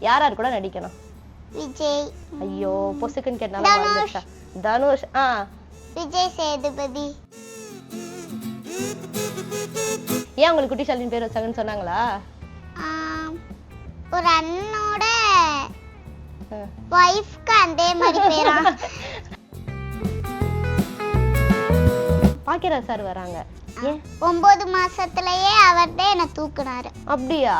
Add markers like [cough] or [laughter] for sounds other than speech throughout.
யார் கூட நடிக்கணும்? விஜய். ஐயோ பொசுக்குன்னு கேட்டாலும் தனுஷ். ஆ. விஜய் சேதுபதி. ஏன் உங்களுக்கு குட்டி ஷாலின் பேர் வச்சாங்கன்னு சொன்னாங்களா? ஒரு அண்ணனோட ஆ. ஒய்ஃப்க்கு அதே மாதிரி பேரா? [laughs] பாக்கியராஜ் சார் வராங்க. ஒன்பது மாசத்துலயே அவர் தான் என்ன தூக்குனாரு. அப்படியா?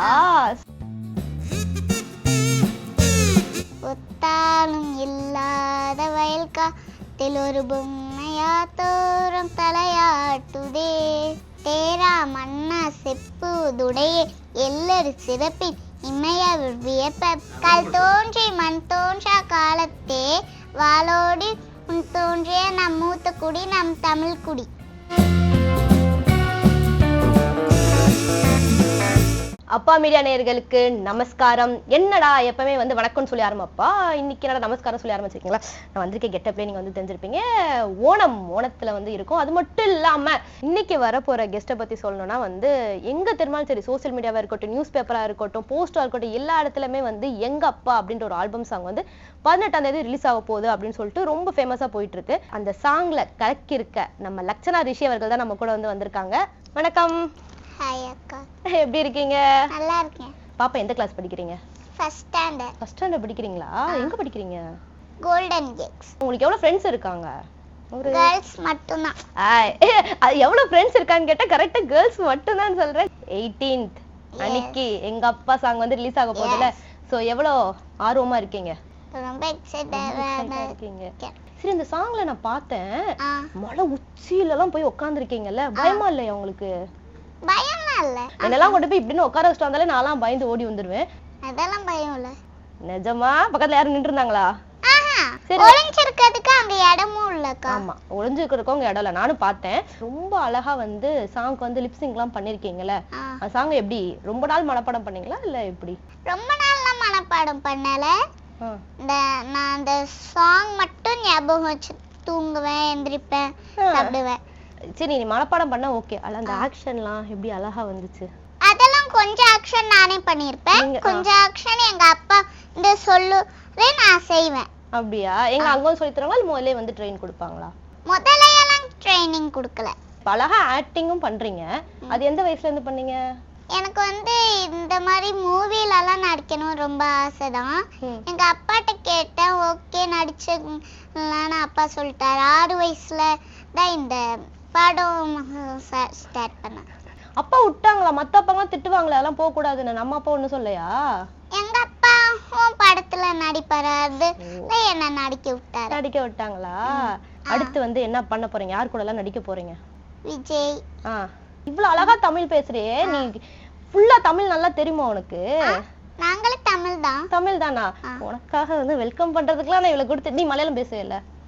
பார்த்தாலும் இல்லாத வயல்காத்தில் ஒரு பொம்மையா தோறும் தலையாட்டுதே. தேரா மன்னா செப்புதுடையே எல்லரு சிறப்பின் இமைய வியப்ப கல் தோன்றி மண் தோன்றா காலத்தே. வாளோடி உன் தோன்றிய நம் மூத்த குடி நம் தமிழ் குடி. அப்பா மீடியா நேயர்களுக்கு நமஸ்காரம். என்னடா எப்பவுமே வந்து வணக்கம்னு சொல்லி ஆரம்பப்பா? இன்னைக்கு என்னடா நமஸ்காரம் சொல்லி ஆரம்பிச்சிருக்கீங்களா? நான் வந்திருக்க கெட்டப்லேயே நீங்க வந்து தெரிஞ்சிருப்பீங்க. ஓணம் ஓணத்துல வந்து இருக்கும். அது மட்டும் இல்லாம இன்னைக்கு வரப்போற கெஸ்ட்டை பத்தி சொல்லணும்னா வந்து எங்க திரும்பாலும் சரி சோஷியல் மீடியாவா இருக்கட்டும் நியூஸ் பேப்பரா இருக்கட்டும் போஸ்டா இருக்கட்டும் எல்லா இடத்துலயுமே வந்து எங்க அப்பா அப்படின்ற ஒரு ஆல்பம் சாங் வந்து பதினெட்டாம் தேதி ரிலீஸ் ஆக போகுது அப்படின்னு சொல்லிட்டு ரொம்ப ஃபேமஸா போயிட்டு இருக்கு அந்த சாங்ல கலக்கியிருக்க நம்ம லக்ஷனா ரிஷி அவர்கள் தான் நம்ம கூட வந்து வந்திருக்காங்க. வணக்கம். ஹாய் அக்கா. [laughs] எப்படி இருக்கீங்க? நல்லா இருக்கேன். பாப்பா எந்த கிளாஸ் படிக்கிறீங்க? ஃபர்ஸ்ட் ஸ்டாண்டர்ட் ஃபர்ஸ்ட் ஸ்டாண்டர்ட் படிக்கிறீங்களா? எங்க படிக்கிறீங்க? கோல்டன் கேக்ஸ் உங்களுக்கு எவ்வளவு ஃப்ரெண்ட்ஸ் இருக்காங்க? ஒரு கேர்ள்ஸ் மட்டும்தான். ஆய், [laughs] அது எவ்வளவு ஃப்ரெண்ட்ஸ் இருக்கான்னு கேட்டா கரெக்டா கேர்ள்ஸ் மட்டும் தான் சொல்றேன். 18th அன்னைக்கு எங்க அப்பா சாங் வந்து ரிலீஸ் ஆக போகுதுல சோ எவ்வளவு ஆர்வமா இருக்கீங்க? ரொம்ப எக்ஸைட்டட் இருக்கீங்க. சரி இந்த சாங்ல நான் பார்த்தேன். மலை உச்சியில எல்லாம் போய் உட்காந்துருக்கீங்கல்ல பயமா இல்லையா உங்களுக்கு? பயம்லாம் இல்ல. என்னெல்லாம் கொண்டு போய் இப்படின்னு உட்கார வச்சுட்டு வந்தாலே நான்லாம் பயந்து ஓடி வந்துருவேன். அதெல்லாம் பயம் இல்ல. நிஜமா? பக்கத்துல யாரும் நின்று இருந்தாங்களா. ஒளிஞ்சிருக்கிறதுக்கு அங்க இடமும் இல்லக்கா. ஆமா ஒளிஞ்சுக்கிறதுக்கும் இடம் இல்ல நானும் பார்த்தேன். ரொம்ப அழகா வந்து சாங்க்கு வந்து லிப்சிங் எல்லாம் பண்ணிருக்கீங்கல்ல. அந்த சாங் எப்படி? ரொம்ப நாள் மனப்பாடம் பண்ணீங்களா இல்ல எப்படி? ரொம்ப நாள்லாம் மனப்பாடம் பண்ணல. இந்த நான் அந்த சாங் மட்டும் ஞாபகம் வச்சு தூங்குவேன் எந்திரிப்பேன். சாப்பிடுவேன். சரி நீ மனப்பாடம் பண்ணா ஓகே அல்ல அந்த ஆக்ஷன்லாம் எப்படி அழகா வந்துச்சு? அதெல்லாம் கொஞ்சம் ஆக்ஷன் நானே பண்ணியிருப்பேன். கொஞ்சம் ஆக்ஷன் எங்க அப்பா இந்த சொல்லுவே நான் செய்வேன். அப்படியா? எங்க அங்க சொல்லி தருவாங்களா இல்ல முதல்ல வந்து ட்ரெயின் கொடுப்பாங்களா? முதல்ல எல்லாம் ட்ரைனிங் கொடுக்கல அழகா ஆக்டிங்கும் பண்றீங்க. அது எந்த வயசுல இருந்து பண்ணீங்க? எனக்கு வந்து இந்த மாதிரி மூவிலலாம் நடிக்கணும் ரொம்ப ஆசை தான். எங்க அப்பாட்ட கேட்டேன் ஓகே நடிச்சிடலான்னு அப்பா சொல்லிட்டாரு. ஆறு வயசுல தான் இந்த படம் ஸ்டார்ட் பண்ணேன். அப்பா விட்டாங்களா? மத்த அப்பாங்களாம் திட்டுவாங்களே அதெல்லாம் போக கூடாதுன்னு. நம்ம அப்பா ஒண்ணும் சொல்லையா எங்க அப்பாவும் படத்துல நடிப்பாரு. அதுல என்ன நடிக்க விட்டாரு. நடிக்க விட்டாங்களா? அடுத்து வந்து என்ன பண்ண போறீங்க? யார் கூட எல்லாம் நடிக்க போறீங்க? விஜய். ஆ. இவ்வளவு அழகா தமிழ் பேசுறியே. நீ ஃபுல்லா தமிழ் நல்லா தெரியுமா உனக்கு? நாங்களும் தமிழ் தான் தமிழ் தானா. உனக்காக வந்து வெல்கம் பண்றதுக்குலாம் நான் இவ்வளவு கொடுத்து நீ மலையாளம் பேசுவல ஆ ஆ,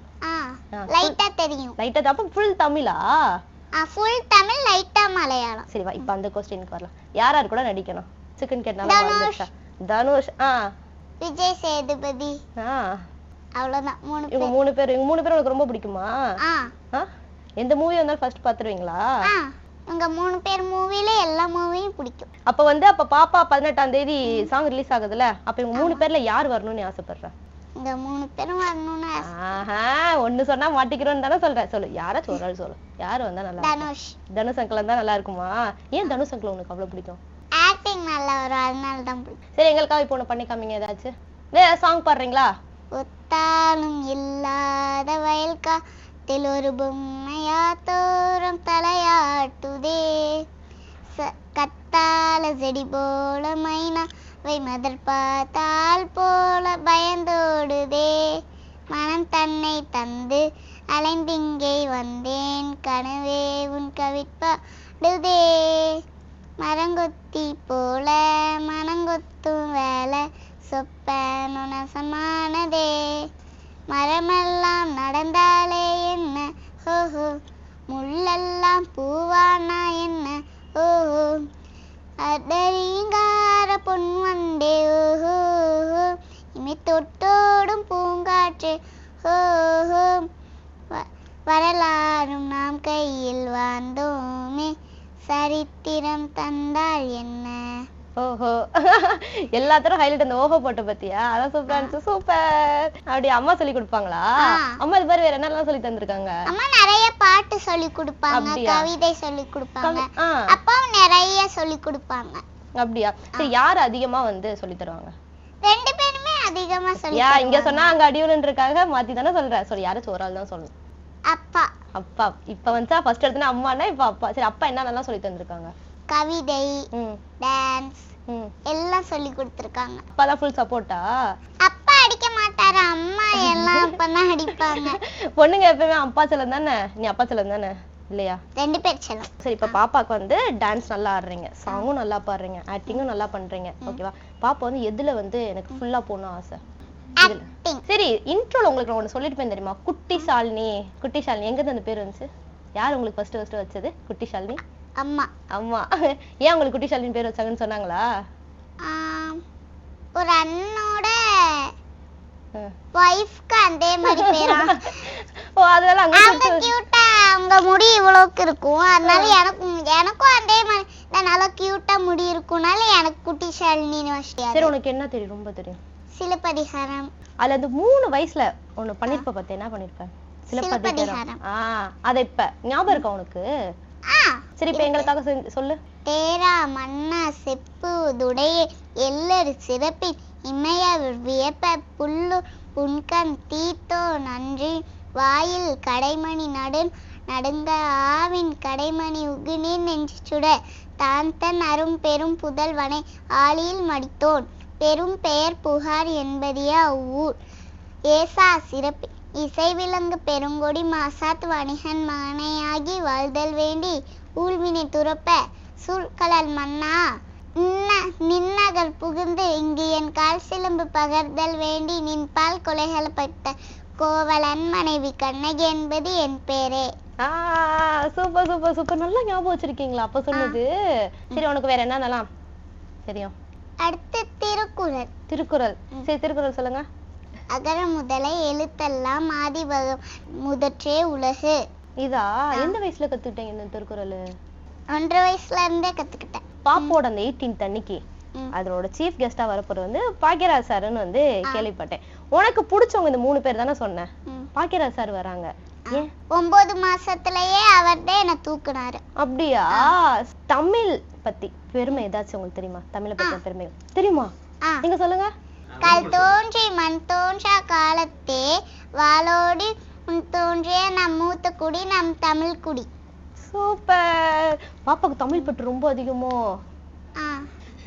லைட்டா தெரியும். லைட்டா அப்ப ஃபுல் தமிழா? ஃபுல் தமிழ் லைட்டா மலையாளம். சரி வா இப்ப அந்த கொஸ்டினுக்கு வரலாம். யார் யார் கூட நடிக்கணும்? சிக்கன் கேட்டாலும் தனுஷ். ஆ. விஜய் சேதுபதி. ஆ. அவ்வளவுதான். மூணு இவங்க பேர். மூணு பேர் இவங்க மூணு பேர் உனக்கு ரொம்ப பிடிக்குமா? ஆ. எந்த மூவி வந்தாலும் ஃபர்ஸ்ட் பாத்துருவீங்களா? ஆ. இவங்க மூணு பேர் மூவில எல்லா மூவியும் பிடிக்கும். அப்ப வந்து அப்ப பாப்பா பதினெட்டாம் தேதி சாங் ரிலீஸ் ஆகுதுல அப்ப இவங்க மூணு பேர்ல யார் வரணும்னு ஆசைப்படுற? இந்த மூணு பேரும் வரணும்னு. ஆஹா ஒண்ணு சொன்னா மாட்டிக்கிறோன்னு தானே சொல்றேன். சொல்லு யாராச்சும் ஒரு ஆள் சொல்லு. யாரு வந்தா நல்லா? தனுஷ். தனுஷ் அங்கிள் தான் நல்லா இருக்குமா? ஏன் தனுஷ் அங்கிள் உனக்கு அவ்வளவு பிடிக்கும்? ஆக்டிங் நல்லா வரும் அதனால தான் பிடிக்கும். சரி எங்களுக்காக இப்போ ஒண்ணு பண்ணி காமிங்க ஏதாச்சும் வேற சாங் பாடுறீங்களா? ஒத்தாலும் இல்லாத வயல் காத்தில் ஒரு பொம்மையா தோறும் தலையாட்டுதே. கத்தால செடி போல மைனா மதர் பார்த்தால் போல பயந்தோடுதே. மனம் தன்னை தந்து அலைந்திங்கே வந்தேன். கனவே உன் கவிப்பாடுதே மரங்கொத்தி போல மனங்கொத்தும் வேலை சொப்பனுனசமானதே மரமெல்லாம் நடந்தாலே என்ன? ஓஹோ முள்ளெல்லாம் பூவானா என்ன? ஓஹோ அடரிங்கார பொன் வண்டே ஓஹோ. இமை தொட்டோடும் பூங்காற்று ஓஹோ வரலாறும் நாம் கையில் வாழ்ந்தோமே சரித்திரம் தந்தால் என்ன? ஓஹோ. [laughs] எல்லாத்தரும் ஹைலைட் அந்த ஓஹோ போட்ட பத்தியா? அதான் சூப்பரா இருந்துச்சு சூப்பர் அப்படி அம்மா சொல்லி கொடுப்பாங்களா. அம்மா இது மாதிரி வேற என்னெல்லாம் சொல்லி தந்திருக்காங்க? அம்மா நிறைய பாட்டு சொல்லி கொடுப்பாங்க? கவிதை சொல்லி கொடுப்பாங்க. அப்பாவும் நிறைய சொல்லி கொடுப்பாங்க. அப்படியா? சரி யார் அதிகமா வந்து சொல்லி தருவாங்க? ரெண்டு பேருமே அதிகமா சொல்லி யா இங்க. சொன்னா அங்க அடியுலன்றக்காக மாத்தி தானே சொல்ற. சரி யாராச்சும் ஒரு ஆள் தான் சொல்லணும். அப்பா. அப்பா இப்ப வந்துச்சா? ஃபர்ஸ்ட் எடுத்தனா அம்மானா இப்ப அப்பா. சரி அப்பா என்னென்னலாம் சொல்லி தந்திருக்காங்க? கவிதை டான்ஸ் எல்லாம் சொல்லி கொடுத்துருக்காங்க. அப்பா தான் ஃபுல் சப்போர்ட்டா அப்பா அடிக்க மாட்டாரு அம்மா எல்லாம் அப்பதான் அடிப்பாங்க. [laughs] பொண்ணுங்க எப்பவுமே அப்பா செல்லம் தானே? நீ அப்பா செல்லம் தானே? இல்லையா? ரெண்டு பேர் செல்லம். சரி இப்ப பாப்பாக்கு வந்து டான்ஸ் நல்லா ஆடுறீங்க. சாங்கும் நல்லா பாடுறீங்க. ஆக்டிங்கும் நல்லா பண்றீங்க. ஓகேவா பாப்பா வந்து எதுல வந்து எனக்கு ஃபுல்லா போகணும் ஆசை? சரி இன்ட்ரோல உங்களுக்கு சொல்லிட்டு போய் தெரியுமா? குட்டி ஷாலினி. குட்டி ஷாலினி. எங்க இருந்து அந்த பேர் வந்துச்சு? யார் உங்களுக்கு ஃபர்ஸ்ட் ஃபர்ஸ்ட் வச்சது? குட்டி ஷாலினி? அம்மா. அம்மா. ஏன் உங்களுக்கு குட்டி ஷாலினி பேர் வச்சாங்கன்னு சொன்னாங்களா? ஒரு அண்ணோட ஆ. ஒய்ஃப்க்கு அதே மாதிரி பேரா? ஓ அதனால அங்க அவங்க கியூட்டா அவங்க முடி இவ்வளவுக்கு இருக்கும். அதனால எனக்கும் எனக்கும் அதே மாதிரி நல்லா கியூட்டா முடி இருக்கும்னால எனக்கு குட்டி ஷாலினின்னு சரி வச்சியாது உனக்கு என்ன தெரியும்? ரொம்ப தெரியும். சிலப்பதிகாரம். அதுல அந்த மூணு வயசுல ஒண்ணு பண்ணிருப்ப பத்தி என்ன பண்ணிருப்ப? சிலப்பதிகாரம். ஆஹ் அத இப்ப ஞாபகம் இருக்கா உனக்கு? ஆ சரி இப்ப எங்களுக்காக சொல்லு. தேரா மன்னா செப்பு துடைய எல்லர் சிறப்பின் இமய வியப்ப புல்லு புன்கண் தீத்தோ நன்றி வாயில் கடைமணி நடுன் நடுங்க ஆவின் கடைமணி உகுநீர் நெஞ்சு சுட தான் தன் அரும் பெரும் புதல்வனை ஆளியில் மடித்தோன் பெரும் பெயர் புகார் என்பதியா ஊர். ஏசா சிறப்பு இசை விலங்கு பெருங்கொடி மாசாத் வணிகன் மகனையாகி வாழ்தல் வேண்டி ஊழ்வினை துறப்ப சூழ்கலல் மன்னா. நின்ன- நின்னகர் புகுந்து இங்கு என் கால் சிலம்பு பகர்தல் வேண்டி நின்பால் கொலைகளப்பட்ட கோவலன் மனைவி கண்ணகி என்பது என் பேரே. Super super super. நல்லா ஞாபகம் வச்சிருக்கீங்களா அப்ப சொன்னது? சரி உனக்கு வேற என்னென்னலாம் தெரியும் அடுத்து திருக்குறள். திருக்குறள். சரி திருக்குறள் சொல்லுங்க. அகர முதல எழுத்தெல்லாம் ஆதி வகம் முதற்றே உலகு. இதா? எந்த வயசுல கத்துக்கிட்டீங்க இந்த திருக்குறள்? ஒன்றரை வயசுல இருந்தே கத்துக்கிட்டேன். பாப்போட அந்த 18th அன்னைக்கு ம். அதோட சீஃப் கெஸ்டா வரப்போறது வந்து பாக்கியராஜ் சார்னு வந்து கேள்விப்பட்டேன். உனக்கு பிடிச்சவங்க இந்த மூணு பேர் தானே சொன்னேன். பாக்கியராஜ் சார் வராங்க. ஒன்பது மாசத்துலயே அவர்தான் என்ன தூக்குனாரு. அப்படியா? தமிழ் பத்தி பெருமை ஏதாச்சும் உங்களுக்கு தெரியுமா? தமிழை பத்தி பெருமை தெரியுமா. நீங்க சொல்லுங்க. கல் தோன்றி மண் தோன்றா காலத்தே வாளோடி தோன்றிய நம் மூத்த குடி நம் தமிழ் குடி. சூப்பர். பாப்பாக்கு தமிழ் பற்று ரொம்ப அதிகமோ?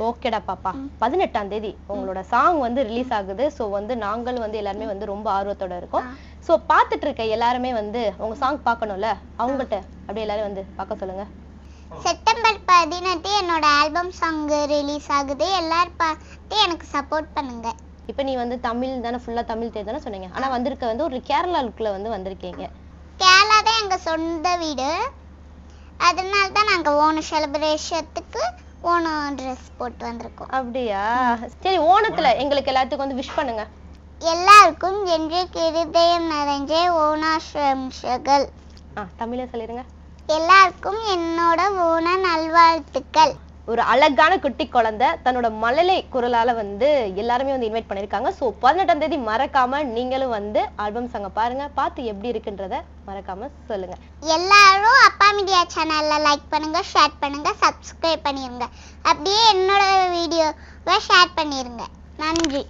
ஓகேடா பாப்பா. பதினெட்டாம் தேதி உங்களோட சாங் வந்து ரிலீஸ் ஆகுது. சோ வந்து நாங்கள் வந்து எல்லாருமே வந்து ரொம்ப ஆர்வத்தோட இருக்கோம். சோ பார்த்துட்டு இருக்க எல்லாருமே வந்து உங்க சாங் பார்க்கணும்ல? அவங்ககிட்ட அப்படியே எல்லாரும் வந்து பார்க்க சொல்லுங்க. செப்டம்பர் பதினெட்டு என்னோட ஆல்பம் சாங் ரிலீஸ் ஆகுது. எல்லாரும் பார்த்து எனக்கு சப்போர்ட் பண்ணுங்க. இப்போ நீ வந்து தமிழ் தானே ஃபுல்லா தமிழ் தானே சொன்னீங்க. ஆனா வந்திருக்க வந்து ஒரு கேரளா லுக்ல வந்து வந்திருக்கீங்க. கேரளா தான் எங்க சொந்த வீடு. அதனால தான் நாங்க ஓணம் செலிப்ரேஷத்துக்கு ஓணம் ட்ரெஸ் போட்டு வந்திருக்கோம். அப்படியா? சரி ஓணத்துல எங்களுக்கு எல்லாத்துக்கும் வந்து விஷ் பண்ணுங்க. எல்லாருக்கும் என்று இருதயம் நிறைஞ்ச ஓணாசிரம்சகள் ஆ தமிழ்ல சொல்லிருங்க. எல்லாருக்கும் என்னோட ஓண நல்வாழ்த்துக்கள். ஒரு அழகான குட்டி குழந்தை தன்னோட மழலை குரலால வந்து எல்லாருமே வந்து இன்வைட் பண்ணிருக்காங்க சோ பதினெட்டாம் தேதி மறக்காம நீங்களும் வந்து ஆல்பம் சாங்க பாருங்க. பார்த்து எப்படி இருக்குன்றத மறக்காம சொல்லுங்க. எல்லாரும் அப்பா மீடியா சேனல்ல லைக் பண்ணுங்க ஷேர் பண்ணுங்க சப்ஸ்கிரைப் பண்ணிருங்க. அப்படியே என்னோட வீடியோவை ஷேர் பண்ணிருங்க. நன்றி.